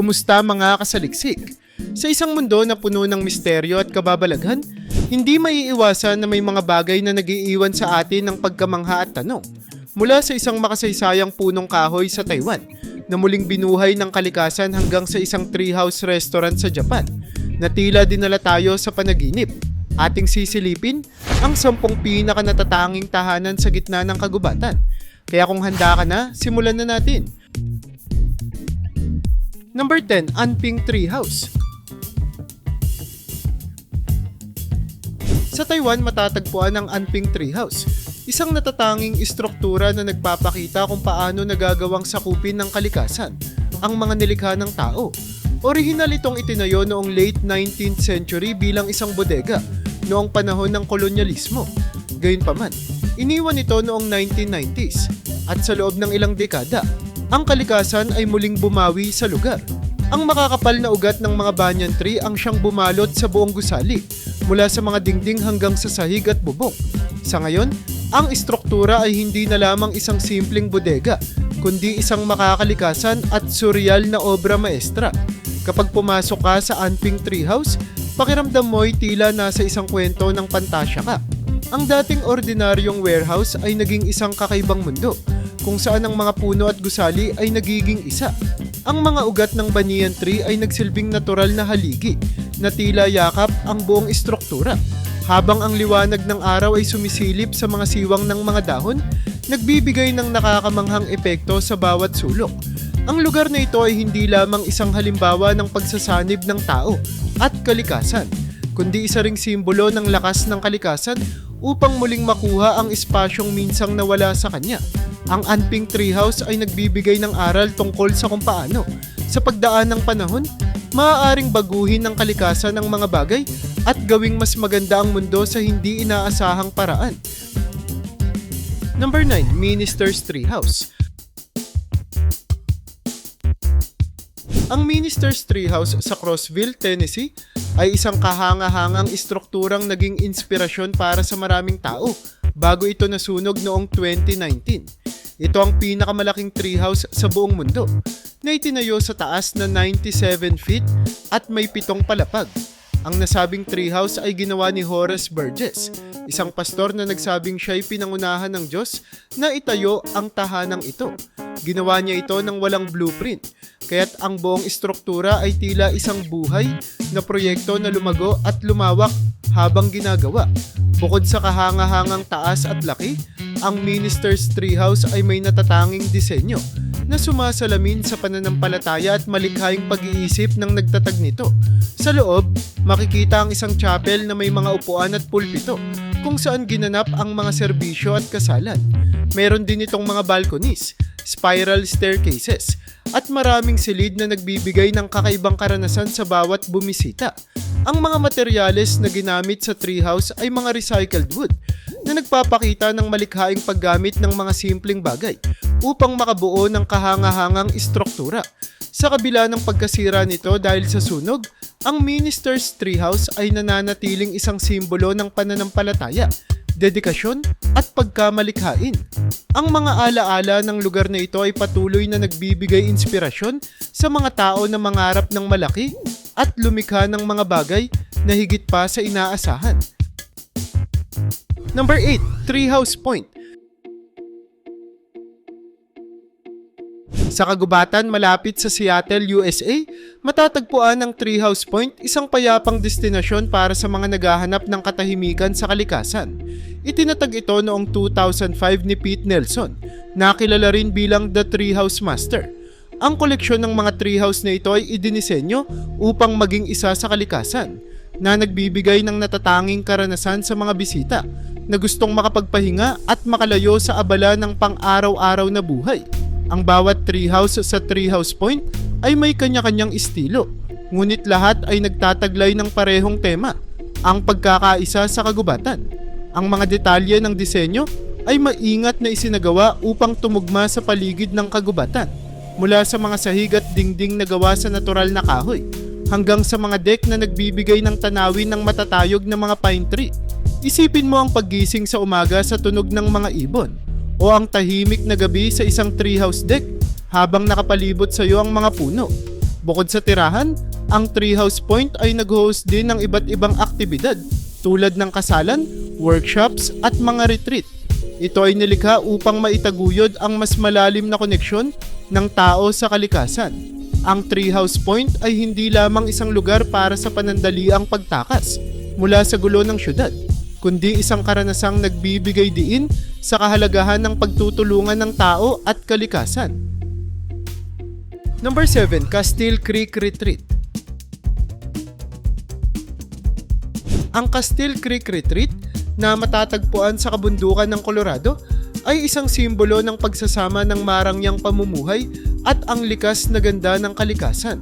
Kumusta mga kasaliksik? Sa isang mundo na puno ng misteryo at kababalaghan, hindi maiiwasan na may mga bagay na nagiiwan sa atin ng pagkamangha at tanong. Mula sa isang makasaysayang punong kahoy sa Taiwan, na muling binuhay ng kalikasan hanggang sa isang treehouse restaurant sa Japan, na tila dinala tayo sa panaginip. Ating sisilipin ang sampung pinaka natatanging tahanan sa gitna ng kagubatan. Kaya kung handa ka na, simulan na natin. Number 10, Anping Treehouse. Sa Taiwan, matatagpuan ang Anping Treehouse, isang natatanging istruktura na nagpapakita kung paano nagagawang sakupin ng kalikasan ang mga nilikha ng tao. Orihinal itong itinayo noong late 19th century bilang isang bodega noong panahon ng kolonyalismo. Gayunpaman, iniwan ito noong 1990s at sa loob ng ilang dekada, ang kalikasan ay muling bumawi sa lugar. Ang makakapal na ugat ng mga banyan tree ang siyang bumalot sa buong gusali mula sa mga dingding hanggang sa sahig at bubong. Sa ngayon, ang istruktura ay hindi na lamang isang simpleng bodega, kundi isang makakalikasan at surreal na obra maestra. Kapag pumasok ka sa Anping Treehouse, pakiramdam mo'y tila nasa isang kwento ng pantasya ka. Ang dating ordinaryong warehouse ay naging isang kakaibang mundo, kung saan ang mga puno at gusali ay nagiging isa. Ang mga ugat ng banyan tree ay nagsilbing natural na haligi na tila yakap ang buong istruktura. Habang ang liwanag ng araw ay sumisilip sa mga siwang ng mga dahon, nagbibigay ng nakakamanghang epekto sa bawat sulok. Ang lugar na ito ay hindi lamang isang halimbawa ng pagsasanib ng tao at kalikasan, kundi isa ring simbolo ng lakas ng kalikasan upang muling makuha ang espasyong minsang nawala sa kanya. Ang Anping Treehouse ay nagbibigay ng aral tungkol sa kung paano, sa pagdaan ng panahon, maaaring baguhin ng kalikasan ng mga bagay at gawing mas maganda ang mundo sa hindi inaasahang paraan. Number 9, Minister's Treehouse. Ang Minister's Treehouse sa Crossville, Tennessee ay isang kahanga-hangang istrukturang naging inspirasyon para sa maraming tao bago ito nasunog noong 2019. Ito ang pinakamalaking treehouse sa buong mundo na itinayo sa taas na 97 feet at may pitong palapag. Ang nasabing treehouse ay ginawa ni Horace Burgess, isang pastor na nagsabing siya'y pinangunahan ng Diyos na itayo ang tahanang ito. Ginawa niya ito ng walang blueprint, kaya't ang buong istruktura ay tila isang buhay na proyekto na lumago at lumawak habang ginagawa. Bukod sa kahanga-hangang taas at laki, ang Minister's Treehouse ay may natatanging disenyo na sumasalamin sa pananampalataya at malikhaing pag-iisip ng nagtatag nito. Sa loob, makikita ang isang chapel na may mga upuan at pulpito kung saan ginanap ang mga serbisyo at kasalan. Meron din itong mga balconies, spiral staircases, at maraming silid na nagbibigay ng kakaibang karanasan sa bawat bumisita. Ang mga materyales na ginamit sa treehouse ay mga recycled wood na nagpapakita ng malikhaing paggamit ng mga simpleng bagay upang makabuo ng kahanga-hangang istruktura. Sa kabila ng pagkasira nito dahil sa sunog, ang Minister's Treehouse ay nananatiling isang simbolo ng pananampalataya, dedikasyon at pagkamalikhain. Ang mga alaala ng lugar na ito ay patuloy na nagbibigay inspirasyon sa mga tao na mangarap ng malaki at lumikha ng mga bagay na higit pa sa inaasahan. Number 8, Treehouse Point. Sa kagubatan malapit sa Seattle, USA, matatagpuan ang Treehouse Point, isang payapang destinasyon para sa mga naghahanap ng katahimikan sa kalikasan. Itinatag ito noong 2005 ni Pete Nelson, nakilala rin bilang The Treehouse Master. Ang koleksyon ng mga treehouse na ito ay idinisenyo upang maging isa sa kalikasan na nagbibigay ng natatanging karanasan sa mga bisita na gustong makapagpahinga at makalayo sa abala ng pang-araw-araw na buhay. Ang bawat treehouse sa Treehouse Point ay may kanya-kanyang estilo, ngunit lahat ay nagtataglay ng parehong tema, ang pagkakaisa sa kagubatan. Ang mga detalye ng disenyo ay maingat na isinagawa upang tumugma sa paligid ng kagubatan, mula sa mga sahig at dingding na gawa sa natural na kahoy, hanggang sa mga deck na nagbibigay ng tanawin ng matatayog na mga pine tree. Isipin mo ang paggising sa umaga sa tunog ng mga ibon o ang tahimik na gabi sa isang treehouse deck habang nakapalibot sa iyo ang mga puno. Bukod sa tirahan, ang Treehouse Point ay nag-host din ng iba't ibang aktibidad tulad ng kasalan, workshops at mga retreat. Ito ay nilikha upang maitaguyod ang mas malalim na koneksyon ng tao sa kalikasan. Ang Treehouse Point ay hindi lamang isang lugar para sa panandaliang pagtakas mula sa gulo ng syudad, kundi isang karanasang nagbibigay diin sa kahalagahan ng pagtutulungan ng tao at kalikasan. Number 7, Castile Creek Retreat. Ang Castile Creek Retreat na matatagpuan sa kabundukan ng Colorado ay isang simbolo ng pagsasama ng marangyang pamumuhay at ang likas na ganda ng kalikasan.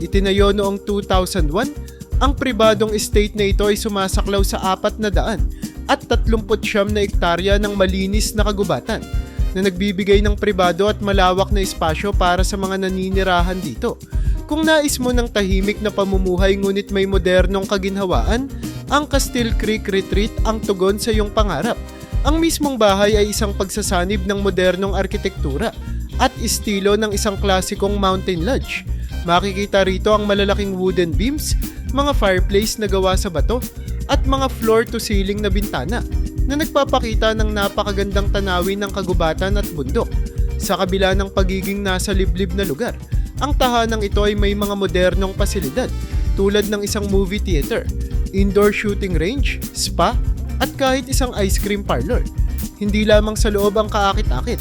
Itinayo noong 2001, ang pribadong estate na ito ay sumasaklaw sa apat na daan at 39 na ektarya ng malinis na kagubatan na nagbibigay ng pribado at malawak na espasyo para sa mga naninirahan dito. Kung nais mo ng tahimik na pamumuhay ngunit may modernong kaginhawaan, ang Castile Creek Retreat ang tugon sa iyong pangarap. Ang mismong bahay ay isang pagsasanib ng modernong arkitektura at estilo ng isang klasikong mountain lodge. Makikita rito ang malalaking wooden beams, mga fireplace na gawa sa bato, at mga floor-to-ceiling na bintana na nagpapakita ng napakagandang tanawin ng kagubatan at bundok. Sa kabila ng pagiging nasa liblib na lugar, ang tahanang ito ay may mga modernong pasilidad tulad ng isang movie theater, indoor shooting range, spa, at kahit isang ice cream parlor. Hindi lamang sa loob ang kaakit-akit.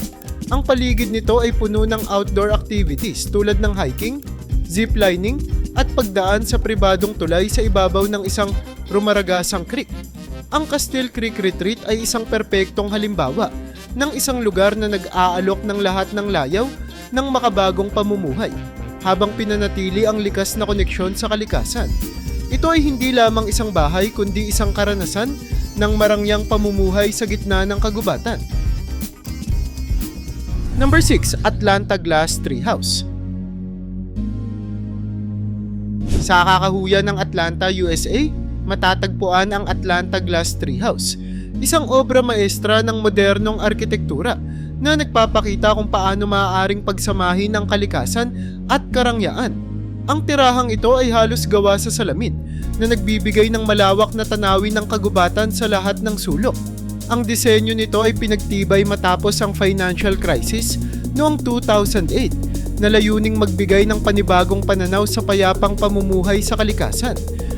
Ang paligid nito ay puno ng outdoor activities tulad ng hiking, ziplining, at pagdaan sa pribadong tulay sa ibabaw ng isang rumaragasang creek. Ang Castile Creek Retreat ay isang perpektong halimbawa ng isang lugar na nag-aalok ng lahat ng layaw ng makabagong pamumuhay habang pinanatili ang likas na koneksyon sa kalikasan. Ito ay hindi lamang isang bahay kundi isang karanasan ng marangyang pamumuhay sa gitna ng kagubatan. Number 6, Atlanta Glass Treehouse. Sa kakahuyan ng Atlanta, USA, matatagpuan ang Atlanta Glass Treehouse, isang obra maestra ng modernong arkitektura na nagpapakita kung paano maaaring pagsamahin ang kalikasan at karangyaan. Ang tirahang ito ay halos gawa sa salamin na nagbibigay ng malawak na tanawin ng kagubatan sa lahat ng sulok. Ang disenyo nito ay pinagtibay matapos ang financial crisis noong 2008 na layuning magbigay ng panibagong pananaw sa payapang pamumuhay sa kalikasan.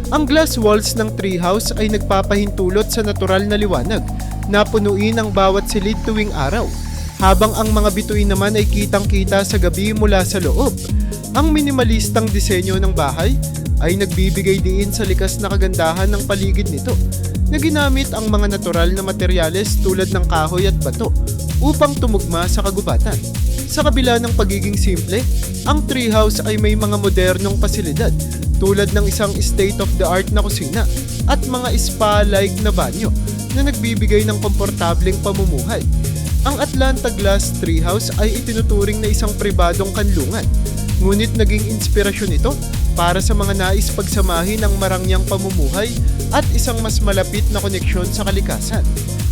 Ang glass walls ng treehouse ay nagpapahintulot sa natural na liwanag na punuin ang bawat silid tuwing araw, habang ang mga bituin naman ay kitang-kita sa gabi mula sa loob. Ang minimalistang disenyo ng bahay ay nagbibigay diin sa likas na kagandahan ng paligid nito na ginamit ang mga natural na materyales tulad ng kahoy at bato upang tumugma sa kagubatan. Sa kabila ng pagiging simple, ang treehouse ay may mga modernong pasilidad tulad ng isang state-of-the-art na kusina at mga spa-like na banyo na nagbibigay ng komportableng pamumuhay. Ang Atlanta Glass Treehouse ay itinuturing na isang pribadong kanlungan, ngunit naging inspirasyon ito para sa mga nais pagsamahin ng marangyang pamumuhay at isang mas malapit na koneksyon sa kalikasan.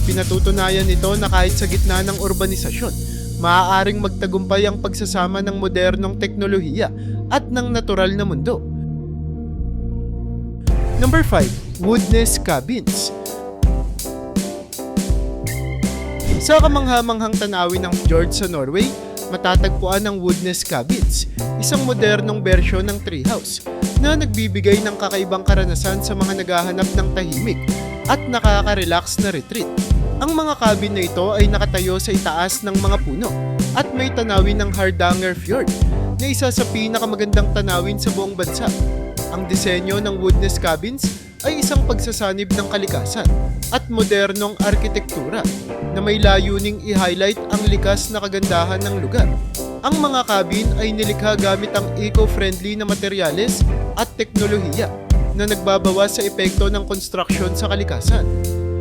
Pinatutunayan nito na kahit sa gitna ng urbanisasyon, maaaring magtagumpay ang pagsasama ng modernong teknolohiya at ng natural na mundo. Number 5, Woodness Cabins. Sa kamanghamanghang tanawin ng George sa Norway, matatagpuan ang Woodness Cabins, isang modernong bersyon ng treehouse na nagbibigay ng kakaibang karanasan sa mga naghahanap ng tahimik at nakaka-relax na retreat. Ang mga cabin na ito ay nakatayo sa itaas ng mga puno at may tanawin ng Hardanger Fjord na isa sa pinakamagandang tanawin sa buong bansa. Ang disenyo ng Woodness Cabins ay isang pagsasanib ng kalikasan at modernong arkitektura na may layuning i-highlight ang likas na kagandahan ng lugar. Ang mga cabin ay nilikha gamit ang eco-friendly na materyales at teknolohiya na nagbabawas sa epekto ng construction sa kalikasan.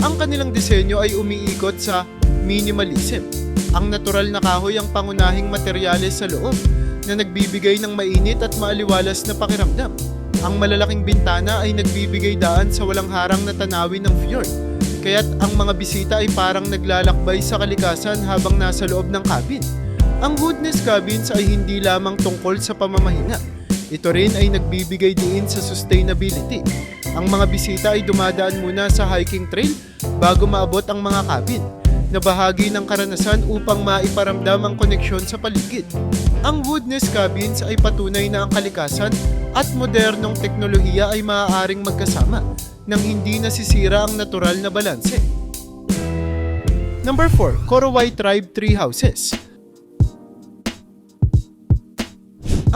Ang kanilang disenyo ay umiikot sa minimalism. Ang natural na kahoy ang pangunahing materyales sa loob na nagbibigay ng mainit at maaliwalas na pakiramdam. Ang malalaking bintana ay nagbibigay daan sa walang harang na tanawin ng fjord, kaya't ang mga bisita ay parang naglalakbay sa kalikasan habang nasa loob ng cabin. Ang Woodness Cabins ay hindi lamang tungkol sa pamamahinga. Ito rin ay nagbibigay diin sa sustainability. Ang mga bisita ay dumadaan muna sa hiking trail bago maabot ang mga cabin na bahagi ng karanasan upang maiparamdam ang koneksyon sa paligid. Ang woodness cabins ay patunay na ang kalikasan at modernong teknolohiya ay maaaring magkasama nang hindi nasisira ang natural na balanse. Number 4, Korowai Tribe Tree Houses.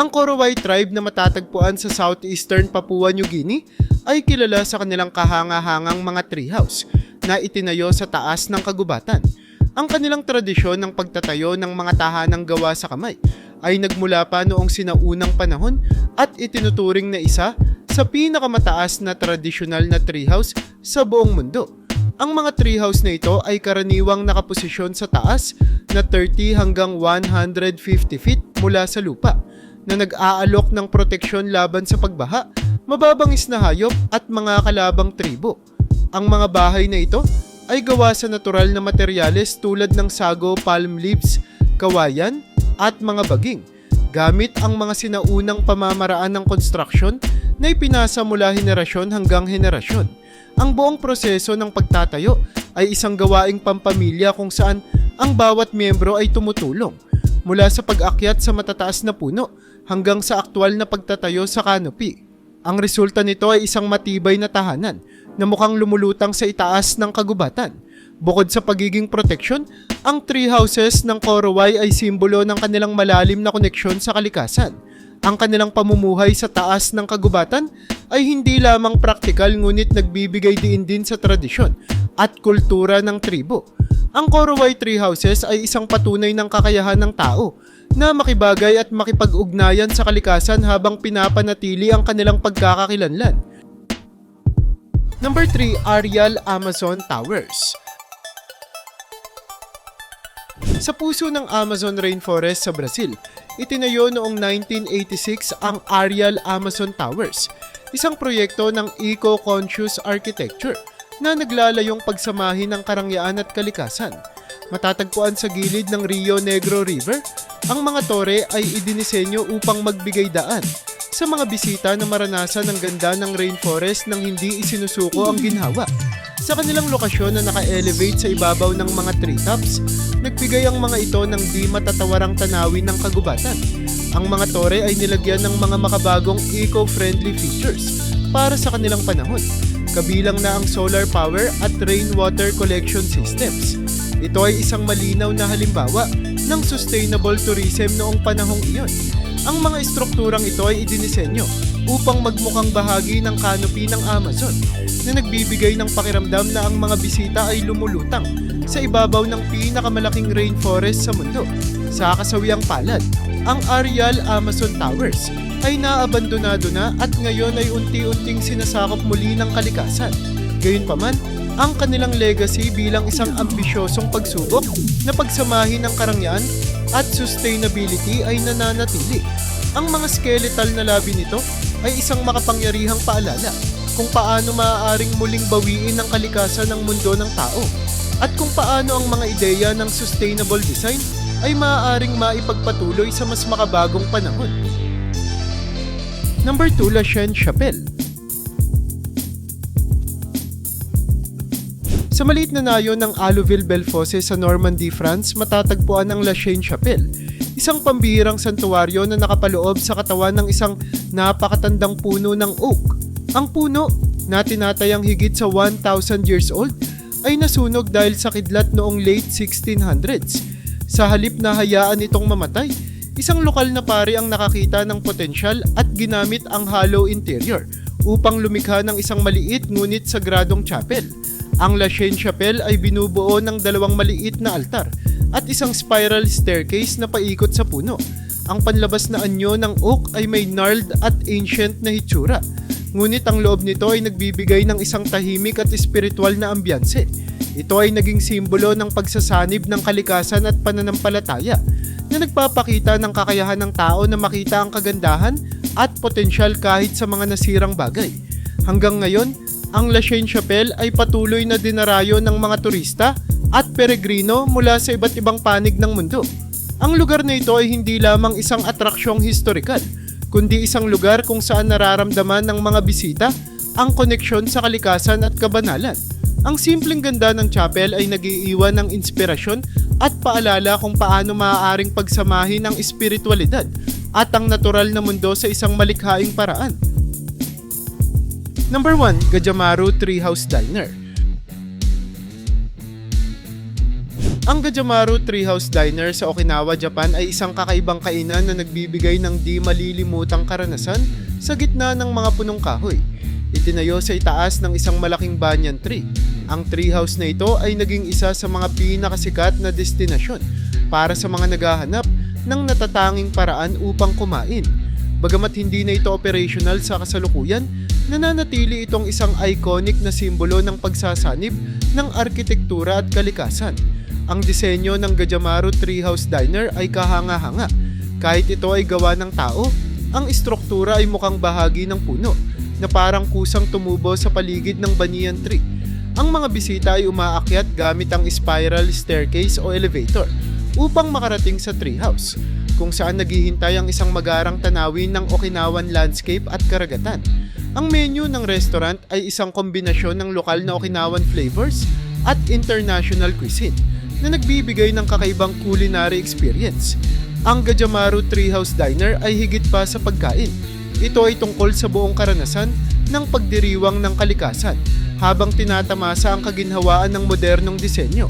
Ang Korowai tribe na matatagpuan sa southeastern Papua New Guinea ay kilala sa kanilang kahanga-hangang mga treehouse na itinayo sa taas ng kagubatan. Ang kanilang tradisyon ng pagtatayo ng mga tahanang gawa sa kamay ay nagmula pa noong sinaunang panahon at itinuturing na isa sa pinakamataas na tradisyonal na treehouse sa buong mundo. Ang mga treehouse na ito ay karaniwang nakaposisyon sa taas na 30 hanggang 150 feet mula sa lupa na nag-aalok ng proteksyon laban sa pagbaha, mababangis na hayop at mga kalabang tribo. Ang mga bahay na ito ay gawa sa natural na materyales tulad ng sago, palm leaves, kawayan at mga baging gamit ang mga sinaunang pamamaraan ng construction na ipinasa mula henerasyon hanggang henerasyon. Ang buong proseso ng pagtatayo ay isang gawaing pampamilya kung saan ang bawat miyembro ay tumutulong mula sa pag-akyat sa matataas na puno hanggang sa aktwal na pagtatayo sa canopy. Ang resulta nito ay isang matibay na tahanan na mukhang lumulutang sa itaas ng kagubatan. Bukod sa pagiging proteksyon, ang tree houses ng Korowai ay simbolo ng kanilang malalim na koneksyon sa kalikasan. Ang kanilang pamumuhay sa taas ng kagubatan ay hindi lamang praktikal ngunit nagbibigay diin din sa tradisyon at kultura ng tribo. Ang Korowai tree houses ay isang patunay ng kakayahan ng tao na makibagay at makipag-ugnayan sa kalikasan habang pinapanatili ang kanilang pagkakakilanlan. Number 3, Arial Amazon Towers. Sa puso ng Amazon Rainforest sa Brazil, itinayo noong 1986 ang Arial Amazon Towers, isang proyekto ng eco-conscious architecture na naglalayong pagsamahin ng karangyaan at kalikasan. Matatagpuan sa gilid ng Rio Negro River, ang mga tore ay idinisenyo upang magbigay daan sa mga bisita na maranasan ang ganda ng rainforest nang hindi isinusuko ang ginhawa. Sa kanilang lokasyon na naka-elevate sa ibabaw ng mga treetops, nagbigay ang mga ito ng di matatawarang tanawin ng kagubatan. Ang mga tore ay nilagyan ng mga makabagong eco-friendly features para sa kanilang panahon, kabilang na ang solar power at rainwater collection systems. Ito ay isang malinaw na halimbawa ng sustainable tourism noong panahong iyon. Ang mga estrukturang ito ay idinisenyo upang magmukhang bahagi ng canopy ng Amazon na nagbibigay ng pakiramdam na ang mga bisita ay lumulutang sa ibabaw ng pinakamalaking rainforest sa mundo. Sa kasawiang palad, ang Arial Amazon Towers ay naabandonado na at ngayon ay unti-unting sinasakop muli ng kalikasan. Gayunpaman, ang kanilang legacy bilang isang ambisyosong pagsubok na pagsamahin ng karangyaan at sustainability ay nananatili. Ang mga skeletal na labi nito ay isang makapangyarihang paalala kung paano maaaring muling bawiin ng kalikasan ng mundo ng tao at kung paano ang mga ideya ng sustainable design ay maaaring maipagpatuloy sa mas makabagong panahon. Number 2, La Chine Chapelle Sa maliit na nayo ng Allouville Belfosse sa Normandy, France, matatagpuan ang La Chine Chapelle, isang pambihirang santuwaryo na nakapaloob sa katawan ng isang napakatandang puno ng oak. Ang puno, na tinatayang higit sa 1,000 years old, ay nasunog dahil sa kidlat noong late 1600s. Sa halip na hayaan itong mamatay, isang lokal na pari ang nakakita ng potensyal at ginamit ang hollow interior upang lumikha ng isang maliit ngunit sagradong chapel. Ang La Chine Chapelle ay binubuo ng dalawang maliit na altar at isang spiral staircase na paikot sa puno. Ang panlabas na anyo ng oak ay may gnarled at ancient na hitsura. Ngunit ang loob nito ay nagbibigay ng isang tahimik at espiritual na ambiyanse. Ito ay naging simbolo ng pagsasanib ng kalikasan at pananampalataya na nagpapakita ng kakayahan ng tao na makita ang kagandahan at potensyal kahit sa mga nasirang bagay. Hanggang ngayon, ang La Chine Chapelle ay patuloy na dinarayo ng mga turista at peregrino mula sa iba't ibang panig ng mundo. Ang lugar na ito ay hindi lamang isang atraksyong historikal, kundi isang lugar kung saan nararamdaman ng mga bisita ang koneksyon sa kalikasan at kabanalan. Ang simpleng ganda ng chapel ay nagiiwan ng inspirasyon at paalala kung paano maaaring pagsamahin ang espiritualidad at ang natural na mundo sa isang malikhaing paraan. Number 1, Gajamaru Treehouse Diner. Ang Gajamaru Treehouse Diner sa Okinawa, Japan ay isang kakaibang kainan na nagbibigay ng di malilimutang karanasan sa gitna ng mga punong kahoy. Itinayo sa itaas ng isang malaking banyan tree. Ang treehouse na ito ay naging isa sa mga pinakasikat na destinasyon para sa mga naghahanap ng natatanging paraan upang kumain. Bagamat hindi na ito operational sa kasalukuyan, nananatili itong isang iconic na simbolo ng pagsasanib ng arkitektura at kalikasan. Ang disenyo ng Gajamaru Treehouse Diner ay kahanga-hanga. Kahit ito ay gawa ng tao, ang istruktura ay mukhang bahagi ng puno na parang kusang tumubo sa paligid ng banyan tree. Ang mga bisita ay umaakyat gamit ang spiral staircase o elevator upang makarating sa treehouse kung saan naghihintay ang isang magarang tanawin ng Okinawan landscape at karagatan. Ang menu ng restaurant ay isang kombinasyon ng lokal na Okinawan flavors at international cuisine na nagbibigay ng kakaibang culinary experience. Ang Gajamaru Treehouse Diner ay higit pa sa pagkain. Ito ay tungkol sa buong karanasan ng pagdiriwang ng kalikasan habang tinatamasa ang kaginhawaan ng modernong disenyo.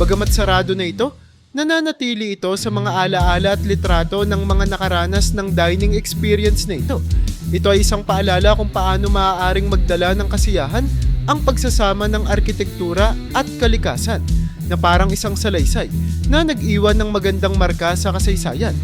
Bagamat sarado na ito, nananatili ito sa mga alaala at litrato ng mga nakaranas ng dining experience na ito. Ito ay isang paalala kung paano maaaring magdala ng kasiyahan ang pagsasama ng arkitektura at kalikasan na parang isang salaysay na nag-iwan ng magandang marka sa kasaysayan.